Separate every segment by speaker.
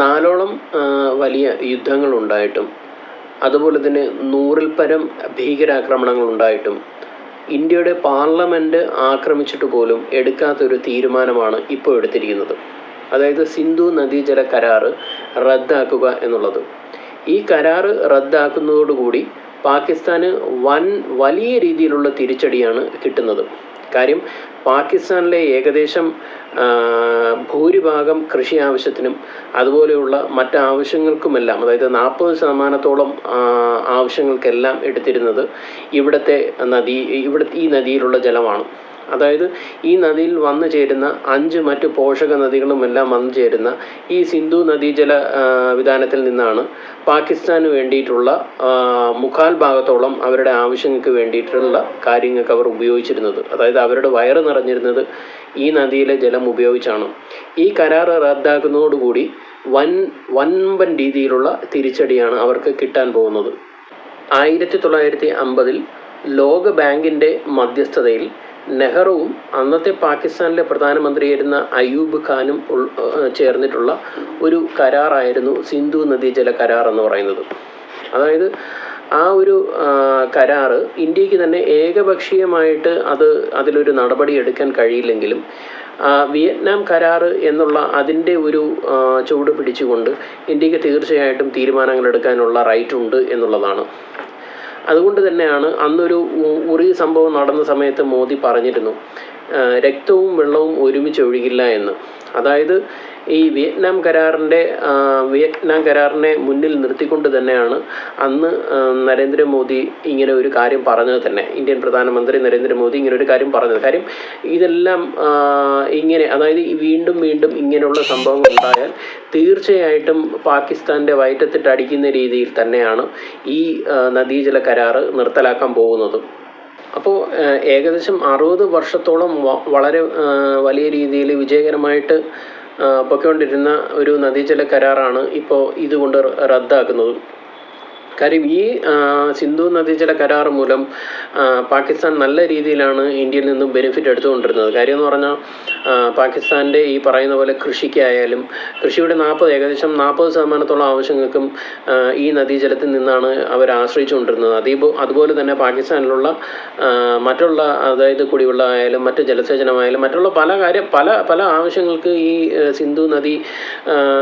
Speaker 1: നാലോളം വലിയ യുദ്ധങ്ങൾ ഉണ്ടായിട്ടും അതുപോലെ തന്നെ നൂറിൽ പരം ഭീകരാക്രമണങ്ങൾ ഉണ്ടായിട്ടും ഇന്ത്യയുടെ പാർലമെന്റ് ആക്രമിച്ചിട്ട് പോലും എടുക്കാത്തൊരു തീരുമാനമാണ് ഇപ്പോൾ എടുത്തിരിക്കുന്നത്. അതായത് സിന്ധു നദീജല കരാർ റദ്ദാക്കുക എന്നുള്ളത്. ഈ കരാറ് റദ്ദാക്കുന്നതോടുകൂടി പാകിസ്ഥാന് വൻ വലിയ രീതിയിലുള്ള തിരിച്ചടിയാണ് കിട്ടുന്നത്. കാര്യം പാകിസ്ഥാനിലെ ഏകദേശം ഭൂരിഭാഗം കൃഷി ആവശ്യത്തിനും അതുപോലെയുള്ള മറ്റ് ആവശ്യങ്ങൾക്കുമെല്ലാം അതായത് നാൽപ്പത് ശതമാനത്തോളം ആവശ്യങ്ങൾക്കെല്ലാം എടുത്തിരുന്നത് ഇവിടുത്തെ നദി ഇവിടെ ഈ നദിയിലുള്ള ജലമാണ്. അതായത് ഈ നദിയിൽ വന്നു ചേരുന്ന അഞ്ച് മറ്റ് പോഷക നദികളുമെല്ലാം വന്നു ചേരുന്ന ഈ സിന്ധു നദീജല വിധാനത്തിൽ നിന്നാണ് പാകിസ്ഥാന് വേണ്ടിയിട്ടുള്ള മുക്കാൽ ഭാഗത്തോളം അവരുടെ ആവശ്യങ്ങൾക്ക് വേണ്ടിയിട്ടുള്ള കാര്യങ്ങൾക്ക് അവർ ഉപയോഗിച്ചിരുന്നത്. അതായത് അവരുടെ വയറ് നിറഞ്ഞിരുന്നത് ഈ നദിയിലെ ജലം ഉപയോഗിച്ചാണ്. ഈ കരാർ റദ്ദാക്കുന്നതോടുകൂടി വൻ വൻപൻ രീതിയിലുള്ള തിരിച്ചടിയാണ് അവർക്ക് കിട്ടാൻ പോകുന്നത്. ആയിരത്തി തൊള്ളായിരത്തി അമ്പതിൽ ലോക ബാങ്കിന്റെ മധ്യസ്ഥതയിൽ നെഹ്റുവും അന്നത്തെ പാകിസ്ഥാനിലെ പ്രധാനമന്ത്രിയായിരുന്ന അയൂബ് ഖാനും ചേർന്നിട്ടുള്ള ഒരു കരാറായിരുന്നു സിന്ധു നദീജല കരാർ എന്ന് പറയുന്നത്. അതായത് ആ ഒരു കരാറ് ഇന്ത്യയ്ക്ക് തന്നെ ഏകപക്ഷീയമായിട്ട് അത് അതിലൊരു നടപടി എടുക്കാൻ കഴിയില്ലെങ്കിലും വിയറ്റ്നാം കരാർ എന്നുള്ള അതിന്റെ ഒരു ചുവട് പിടിച്ചുകൊണ്ട് ഇന്ത്യയ്ക്ക് തീർച്ചയായിട്ടും തീരുമാനങ്ങൾ എടുക്കാനുള്ള റൈറ്റ് ഉണ്ട് എന്നുള്ളതാണ്. അതുകൊണ്ട് തന്നെയാണ് അന്നൊരു ഉറി സംഭവം നടന്ന സമയത്ത് മോദി പറഞ്ഞിരുന്നു രക്തവും വെള്ളവും ഒരുമിച്ച് ഒഴുകില്ല എന്ന്. അതായത് ഈ വിയറ്റ്നാം കരാറിന്റെ വിയറ്റ്നാം കരാറിനെ മുന്നിൽ നിർത്തിക്കൊണ്ട് തന്നെയാണ് അന്ന് നരേന്ദ്രമോദി ഇങ്ങനെ ഒരു കാര്യം പറഞ്ഞത് തന്നെ. ഇന്ത്യൻ പ്രധാനമന്ത്രി നരേന്ദ്രമോദി ഇങ്ങനെ ഒരു കാര്യം പറഞ്ഞത്. കാര്യം ഇതെല്ലാം ഇങ്ങനെ അതായത് വീണ്ടും വീണ്ടും ഇങ്ങനെയുള്ള സംഭവങ്ങൾ ഉണ്ടായാൽ തീർച്ചയായിട്ടും പാകിസ്ഥാന്റെ വയറ്റത്തിട്ട് അടിക്കുന്ന രീതിയിൽ തന്നെയാണ് ഈ നദീജല കരാറ് നിർത്തലാക്കാൻ പോകുന്നത്. അപ്പോൾ ഏകദേശം അറുപത് വർഷത്തോളം വളരെ വലിയ രീതിയിൽ വിജയകരമായിട്ട് പൊയ്ക്കൊണ്ടിരുന്ന ഒരു നദീജല കരാറാണ് ഇപ്പോൾ ഇതുകൊണ്ട് റദ്ദാക്കുന്നത്. കാര്യം ഈ സിന്ധു നദീജല കരാർ മൂലം പാകിസ്ഥാൻ നല്ല രീതിയിലാണ് ഇന്ത്യയിൽ നിന്നും ബെനിഫിറ്റ് എടുത്തുകൊണ്ടിരുന്നത്. കാര്യം എന്ന് പറഞ്ഞാൽ പാകിസ്ഥാന്റെ ഈ പറയുന്ന പോലെ കൃഷിക്കായാലും കൃഷിയുടെ നാൽപ്പത് ഏകദേശം നാൽപ്പത് ശതമാനത്തോളം ആവശ്യങ്ങൾക്കും ഈ നദീജലത്തിൽ നിന്നാണ് അവർ ആശ്രയിച്ചുകൊണ്ടിരുന്നത്. അതേ അതുപോലെ തന്നെ പാകിസ്ഥാനിലുള്ള മറ്റുള്ള അതായത് കുടിവെള്ളം ആയാലും മറ്റ് ജലസേചനമായാലും മറ്റുള്ള പല കാര്യം പല പല ആവശ്യങ്ങൾക്ക് ഈ സിന്ധു നദി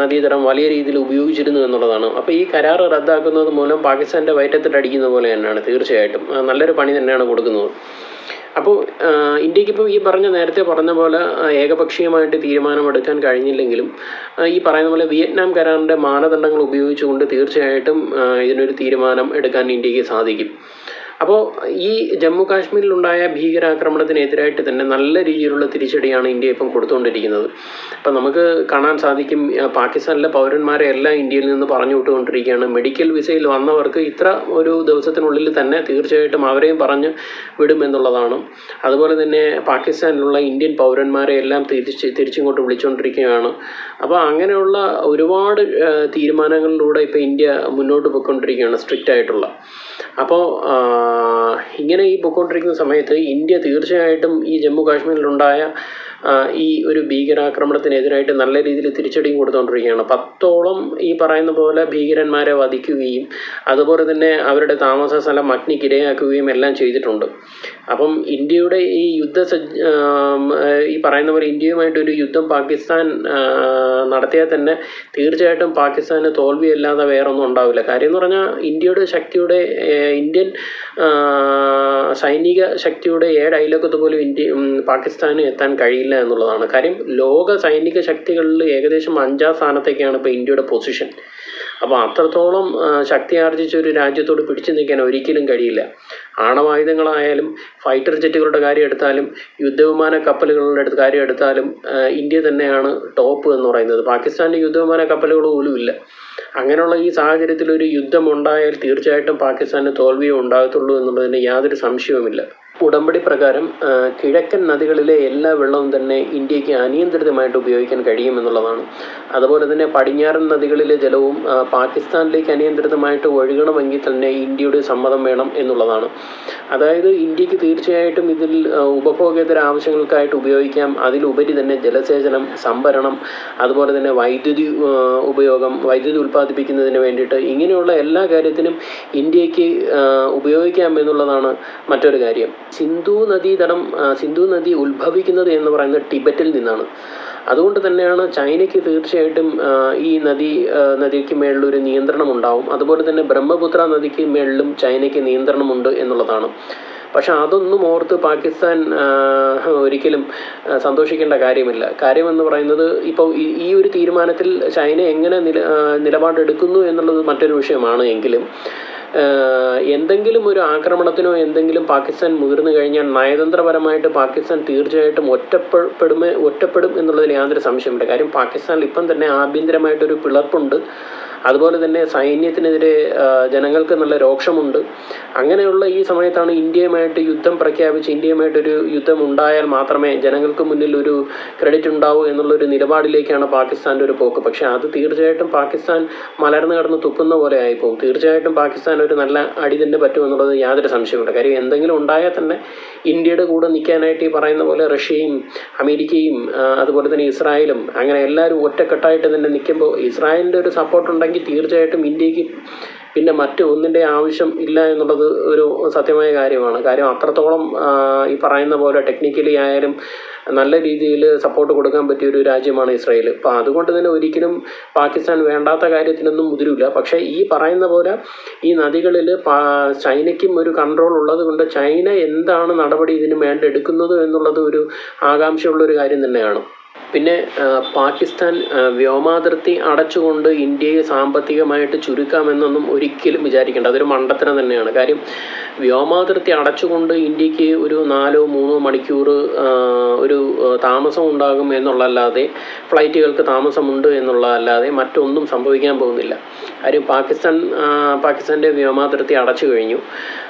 Speaker 1: നദീതരം വലിയ രീതിയിൽ ഉപയോഗിച്ചിരുന്നു എന്നുള്ളതാണ്. അപ്പോൾ ഈ കരാർ റദ്ദാക്കുന്നത് മൂലം പാകിസ്ഥാന്റെ വയറ്റത്തിട്ട് അടിക്കുന്ന പോലെ തന്നെയാണ് തീർച്ചയായിട്ടും. നല്ലൊരു പണി തന്നെയാണ് കൊടുക്കുന്നത്. അപ്പോൾ ഇന്ത്യയ്ക്ക് ഇപ്പോൾ ഈ പറഞ്ഞ നേരത്തെ പറഞ്ഞ പോലെ ഏകപക്ഷീയമായിട്ട് തീരുമാനമെടുക്കാൻ കഴിഞ്ഞില്ലെങ്കിലും ഈ പറയുന്ന പോലെ വിയറ്റ്നാം കരാറിന്റെ മാനദണ്ഡങ്ങൾ ഉപയോഗിച്ചുകൊണ്ട് തീർച്ചയായിട്ടും ഇതിനൊരു തീരുമാനം എടുക്കാൻ ഇന്ത്യയ്ക്ക് സാധിക്കും. അപ്പോൾ ഈ ജമ്മു കാശ്മീരിലുണ്ടായ ഭീകരാക്രമണത്തിനെതിരായിട്ട് തന്നെ നല്ല രീതിയിലുള്ള തിരിച്ചടിയാണ് ഇന്ത്യ ഇപ്പം കൊടുത്തുകൊണ്ടിരിക്കുന്നത്. അപ്പം നമുക്ക് കാണാൻ സാധിക്കും പാകിസ്ഥാനിലെ പൗരന്മാരെ എല്ലാം ഇന്ത്യയിൽ നിന്ന് പറഞ്ഞു വിട്ടുകൊണ്ടിരിക്കുകയാണ് മെഡിക്കൽ വിസയിൽ വന്നവർക്ക് ഇത്ര ഒരു ദിവസത്തിനുള്ളിൽ തന്നെ തീർച്ചയായിട്ടും അവരെയും പറഞ്ഞ് വിടുമെന്നുള്ളതാണ് അതുപോലെ തന്നെ പാകിസ്ഥാനിലുള്ള ഇന്ത്യൻ പൗരന്മാരെ എല്ലാം തിരിച്ച് തിരിച്ചിങ്ങോട്ട് വിളിച്ചുകൊണ്ടിരിക്കുകയാണ് അപ്പോൾ അങ്ങനെയുള്ള ഒരുപാട് തീരുമാനങ്ങളിലൂടെ ഇപ്പോൾ ഇന്ത്യ മുന്നോട്ട് പോയിക്കൊണ്ടിരിക്കുകയാണ് സ്ട്രിക്റ്റ് ആയിട്ടുള്ള അപ്പോൾ ഇങ്ങനെ ഈ പൊയ്ക്കൊണ്ടിരിക്കുന്ന സമയത്ത് ഇന്ത്യ തീർച്ചയായിട്ടും ഈ ജമ്മു കാശ്മീരിലുണ്ടായ ഈ ഒരു ഭീകരാക്രമണത്തിനെതിരായിട്ട് നല്ല രീതിയിൽ തിരിച്ചടിയും കൊടുത്തുകൊണ്ടിരിക്കുകയാണ് പത്തോളം ഈ പറയുന്ന പോലെ ഭീകരന്മാരെ വധിക്കുകയും അതുപോലെ തന്നെ അവരുടെ താമസ സ്ഥലം അഗ്നിക്കിരയാക്കുകയും എല്ലാം ചെയ്തിട്ടുണ്ട്. അപ്പം ഇന്ത്യയുടെ ഈ യുദ്ധ ഈ പറയുന്ന പോലെ ഇന്ത്യയുമായിട്ടൊരു യുദ്ധം പാകിസ്ഥാൻ നടത്തിയാൽ തന്നെ തീർച്ചയായിട്ടും പാകിസ്ഥാന് തോൽവിയല്ലാതെ വേറൊന്നും ഉണ്ടാവില്ല. കാര്യം എന്ന് പറഞ്ഞാൽ ഇന്ത്യയുടെ ശക്തിയുടെ ഇന്ത്യൻ സൈനിക ശക്തിയുടെ ഏഴ് അയലക്കത്ത് പോലും ഇന്ത്യ പാകിസ്ഥാന് എത്താൻ കഴിയില്ല. എന്നുള്ളതാണ്. കാര്യം ലോക സൈനിക ശക്തികളിൽ ഏകദേശം അഞ്ചാം സ്ഥാനത്തേക്കാണ് ഇപ്പോൾ ഇന്ത്യയുടെ പൊസിഷൻ അപ്പോൾ അത്രത്തോളം ശക്തി ആർജിച്ച ഒരു രാജ്യത്തോട് പിടിച്ചു നിൽക്കാൻ ഒരിക്കലും കഴിയില്ല. ആണവായുധങ്ങളായാലും ഫൈറ്റർ ജെറ്റുകളുടെ കാര്യം എടുത്താലും യുദ്ധവിമാന കപ്പലുകളുടെ അടുത്ത് കാര്യം എടുത്താലും ഇന്ത്യ തന്നെയാണ് ടോപ്പ് എന്ന് പറയുന്നത്. പാകിസ്ഥാന്റെ യുദ്ധവിമാന കപ്പലുകൾ പോലും ഇല്ല. അങ്ങനെയുള്ള ഈ സാഹചര്യത്തിൽ ഒരു യുദ്ധം ഉണ്ടായാൽ തീർച്ചയായിട്ടും പാകിസ്ഥാന് തോൽവിയേ ഉണ്ടാകത്തുള്ളൂ എന്നുള്ളതിന് യാതൊരു സംശയവുമില്ല. ഉടമ്പടി പ്രകാരം കിഴക്കൻ നദികളിലെ എല്ലാ വെള്ളവും തന്നെ ഇന്ത്യയ്ക്ക് അനിയന്ത്രിതമായിട്ട് ഉപയോഗിക്കാൻ കഴിയുമെന്നുള്ളതാണ് അതുപോലെ തന്നെ പടിഞ്ഞാറൻ നദികളിലെ ജലവും പാകിസ്ഥാനിലേക്ക് അനിയന്ത്രിതമായിട്ട് ഒഴുകണമെങ്കിൽ തന്നെ ഇന്ത്യയുടെ സമ്മതം വേണം എന്നുള്ളതാണ്. അതായത് ഇന്ത്യയ്ക്ക് തീർച്ചയായിട്ടും ഇതിൽ ഉപഭോഗേതര ആവശ്യങ്ങൾക്കായിട്ട് ഉപയോഗിക്കാം. അതിലുപരി തന്നെ ജലസേചനം സംഭരണം അതുപോലെ തന്നെ വൈദ്യുതി ഉപയോഗം വൈദ്യുതി ഉൽപ്പാദിപ്പിക്കുന്നതിന് വേണ്ടിയിട്ട് ഇങ്ങനെയുള്ള എല്ലാ കാര്യത്തിനും ഇന്ത്യയ്ക്ക് ഉപയോഗിക്കാം എന്നുള്ളതാണ് മറ്റൊരു കാര്യം. സിന്ധു നദീതടം സിന്ധു നദി ഉത്ഭവിക്കുന്നത് എന്ന് പറയുന്നത് ടിബറ്റിൽ നിന്നാണ്. അതുകൊണ്ട് തന്നെയാണ് ചൈനയ്ക്ക് തീർച്ചയായിട്ടും ഈ നദി നദിക്ക് മേളിൽ ഒരു നിയന്ത്രണം ഉണ്ടാവും. അതുപോലെ തന്നെ ബ്രഹ്മപുത്ര നദിക്ക് മേളിലും ചൈനയ്ക്ക് നിയന്ത്രണമുണ്ട് എന്നുള്ളതാണ്. പക്ഷെ അതൊന്നും ഓർത്ത് പാകിസ്ഥാൻ ഒരിക്കലും സന്തോഷിക്കേണ്ട കാര്യമില്ല. കാര്യമെന്ന് പറയുന്നത് ഇപ്പോൾ ഈ ഒരു തീരുമാനത്തിൽ ചൈന എങ്ങനെ നില നിലപാടെടുക്കുന്നു എന്നുള്ളത് മറ്റൊരു വിഷയമാണ് എങ്കിലും എന്തെങ്കിലും ഒരു ആക്രമണത്തിനോ എന്തെങ്കിലും പാകിസ്ഥാൻ മുതിർന്നു കഴിഞ്ഞാൽ നയതന്ത്രപരമായിട്ട് പാകിസ്ഥാൻ തീർച്ചയായിട്ടും ഒറ്റപ്പെടുമേ ഒറ്റപ്പെടും എന്നുള്ളതിൽ യാതൊരു സംശയമില്ല കാര്യം പാകിസ്ഥാനിൽ ഇപ്പം തന്നെ ആഭ്യന്തരമായിട്ടൊരു പിളർപ്പുണ്ട്. അതുപോലെ തന്നെ സൈന്യത്തിനെതിരെ ജനങ്ങൾക്ക് നല്ല രോക്ഷമുണ്ട്. അങ്ങനെയുള്ള ഈ സമയത്താണ് ഇന്ത്യയുമായിട്ട് യുദ്ധം പ്രഖ്യാപിച്ച് ഇന്ത്യയുമായിട്ടൊരു യുദ്ധം ഉണ്ടായാൽ മാത്രമേ ജനങ്ങൾക്ക് മുന്നിൽ ഒരു ക്രെഡിറ്റ് ഉണ്ടാവൂ എന്നുള്ളൊരു നിലപാടിലേക്കാണ് പാകിസ്ഥാന്റെ ഒരു പോക്ക്. പക്ഷേ അത് തീർച്ചയായിട്ടും പാകിസ്ഥാൻ മലർന്നു കിടന്ന് തുപ്പുന്ന പോലെ ആയിപ്പോകും തീർച്ചയായിട്ടും പാകിസ്ഥാൻ ഒരു നല്ല അടി തന്നെ പറ്റുമെന്നുള്ളത് യാതൊരു സംശയമില്ല കാര്യം എന്തെങ്കിലും ഉണ്ടായാൽ തന്നെ ഇന്ത്യയുടെ കൂടെ നിൽക്കാനായിട്ട് ഈ പറയുന്ന പോലെ റഷ്യയും അമേരിക്കയും അതുപോലെ തന്നെ ഇസ്രായേലും അങ്ങനെ എല്ലാവരും ഒറ്റക്കെട്ടായിട്ട് തന്നെ നിൽക്കുമ്പോൾ ഇസ്രായേലിന്റെ ഒരു സപ്പോർട്ട് ഉണ്ടെങ്കിൽ തീർച്ചയായിട്ടും ഇന്ത്യയ്ക്ക് പിന്നെ മറ്റ് ഒന്നിന്റെ ആവശ്യം ഇല്ല എന്നുള്ളത് ഒരു സത്യമായ കാര്യമാണ്. കാര്യം അത്രത്തോളം ഈ പറയുന്ന പോലെ ടെക്നിക്കലി ആയാലും നല്ല രീതിയിൽ സപ്പോർട്ട് കൊടുക്കാൻ പറ്റിയ ഒരു രാജ്യമാണ് ഇസ്രായേൽ അപ്പോൾ അതുകൊണ്ട് തന്നെ ഒരിക്കലും പാകിസ്ഥാൻ വേണ്ടാത്ത കാര്യത്തിനൊന്നും മുതിരില്ല പക്ഷേ ഈ പറയുന്ന പോലെ ഈ നദികളിൽ ചൈനയ്ക്കും ഒരു കൺട്രോൾ ഉള്ളത് കൊണ്ട് ചൈന എന്താണ് നടപടി ഇതിന് വേണ്ട എടുക്കുന്നത് എന്നുള്ളത് ഒരു ആകാംക്ഷയുള്ള ഒരു കാര്യം തന്നെയാണ്. പിന്നെ പാകിസ്ഥാൻ വ്യോമാതിർത്തി അടച്ചുകൊണ്ട് ഇന്ത്യയെ സാമ്പത്തികമായിട്ട് ചുരുക്കാമെന്നൊന്നും ഒരിക്കലും വിചാരിക്കേണ്ട. അതൊരു മണ്ടത്തരം തന്നെയാണ്. കാര്യം വ്യോമാതിർത്തി അടച്ചുകൊണ്ട് ഇന്ത്യയ്ക്ക് ഒരു നാലോ മൂന്നോ മണിക്കൂർ ഒരു താമസം ഉണ്ടാകും എന്നുള്ളതല്ലാതെ ഫ്ലൈറ്റുകൾക്ക് താമസമുണ്ട് എന്നുള്ളതല്ലാതെ മറ്റൊന്നും സംഭവിക്കാൻ പോകുന്നില്ല. കാര്യം പാകിസ്ഥാൻ പാകിസ്ഥാന്റെ വ്യോമാതിർത്തി അടച്ചു കഴിഞ്ഞു.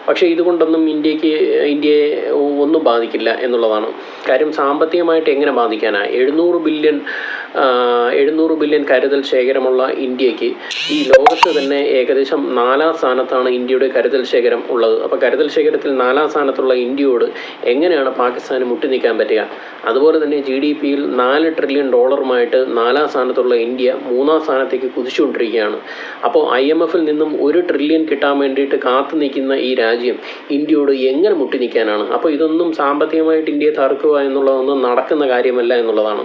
Speaker 1: പക്ഷേ ഇതുകൊണ്ടൊന്നും ഇന്ത്യയ്ക്ക് ഇന്ത്യയെ ഒന്നും ബാധിക്കില്ല എന്നുള്ളതാണ്. കാര്യം സാമ്പത്തികമായിട്ട് എങ്ങനെ ബാധിക്കാനാണ് എഴുന്നൂറ് ബില്യൺ എഴുന്നൂറ് ബില്യൺ കരുതൽ ശേഖരമുള്ള ഇന്ത്യയ്ക്ക് ഈ ലോകത്ത് തന്നെ ഏകദേശം നാലാം സ്ഥാനത്താണ് ഇന്ത്യയുടെ കരുതൽ ശേഖരം ഉള്ളത്. അപ്പോൾ കരുതൽ ശേഖരത്തിൽ നാലാം സ്ഥാനത്തുള്ള ഇന്ത്യയോട് എങ്ങനെയാണ് പാകിസ്ഥാന് മുട്ടി നിൽക്കാൻ പറ്റുക? അതുപോലെ തന്നെ ജി ഡി പിയിൽ നാല് ട്രില്യൺ ഡോളറുമായിട്ട് നാലാം സ്ഥാനത്തുള്ള ഇന്ത്യ മൂന്നാം സ്ഥാനത്തേക്ക് കുതിച്ചുകൊണ്ടിരിക്കുകയാണ്. അപ്പോൾ ഐ എം എഫിൽ നിന്നും ഒരു ട്രില്യൺ കിട്ടാൻ വേണ്ടിയിട്ട് കാത്തു നിൽക്കുന്ന ഈ രാജ്യം ഇന്ത്യയോട് എങ്ങനെ മുട്ടി നിൽക്കാനാണ് അപ്പോൾ ഇതൊന്നും സാമ്പത്തികമായിട്ട് ഇന്ത്യയെ തറുക്കുക എന്നുള്ളതൊന്നും നടക്കുന്ന കാര്യമല്ല എന്നുള്ളതാണ്.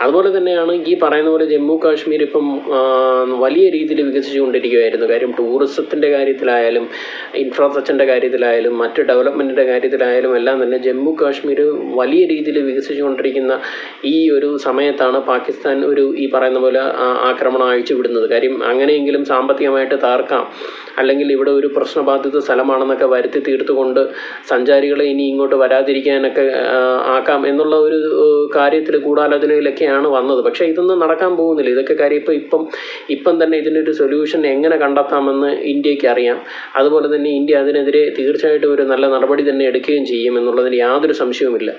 Speaker 1: അതുപോലെ തന്നെയാണ് ഈ പറയുന്ന പോലെ ജമ്മു കാശ്മീർ ഇപ്പം വലിയ രീതിയിൽ വികസിച്ചുകൊണ്ടിരിക്കുകയായിരുന്നു. കാര്യം ടൂറിസത്തിന്റെ കാര്യത്തിലായാലും ഇൻഫ്രാസ്ട്രക്ചറിന്റെ കാര്യത്തിലായാലും മറ്റ് ഡെവലപ്മെന്റിന്റെ കാര്യത്തിലായാലും എല്ലാം തന്നെ ജമ്മു കാശ്മീർ വലിയ രീതിയിൽ വികസിച്ചുകൊണ്ടിരിക്കുന്ന ഈ ഒരു സമയത്താണ് പാകിസ്ഥാൻ ഒരു ഈ പറയുന്ന പോലെ ആക്രമണം അയച്ചു വിടുന്നത് കാര്യം അങ്ങനെയെങ്കിലും സാമ്പത്തികമായിട്ട് താർക്കാം അല്ലെങ്കിൽ ഇവിടെ ഒരു പ്രശ്നബാധിത സ്ഥലമാണെന്നൊക്കെ വരുത്തി തീർത്തുകൊണ്ട് സഞ്ചാരികളെ ഇനി ഇങ്ങോട്ട് വരാതിരിക്കാനൊക്കെ ആക്കാം എന്നുള്ള ഒരു കാര്യത്തിൽ ഗൂഢാലോചനയിലൊക്കെയാണ് വന്നത്. പക്ഷേ ഇതൊന്നും നടക്കാൻ പോകുന്നില്ല. ഇതൊക്കെ കാര്യം ഇപ്പം ഇപ്പം ഇപ്പം തന്നെ ഇതിനൊരു സൊല്യൂഷൻ എങ്ങനെ കണ്ടെത്താമെന്ന് ഇന്ത്യയ്ക്ക് അറിയാം. അതുപോലെ തന്നെ ഇന്ത്യ അതിനെതിരെ തീർച്ചയായിട്ടും ഒരു നല്ല നടപടി തന്നെ എടുക്കുകയും ചെയ്യും എന്നുള്ളതിൽ യാതൊരു സംശയവുമില്ല.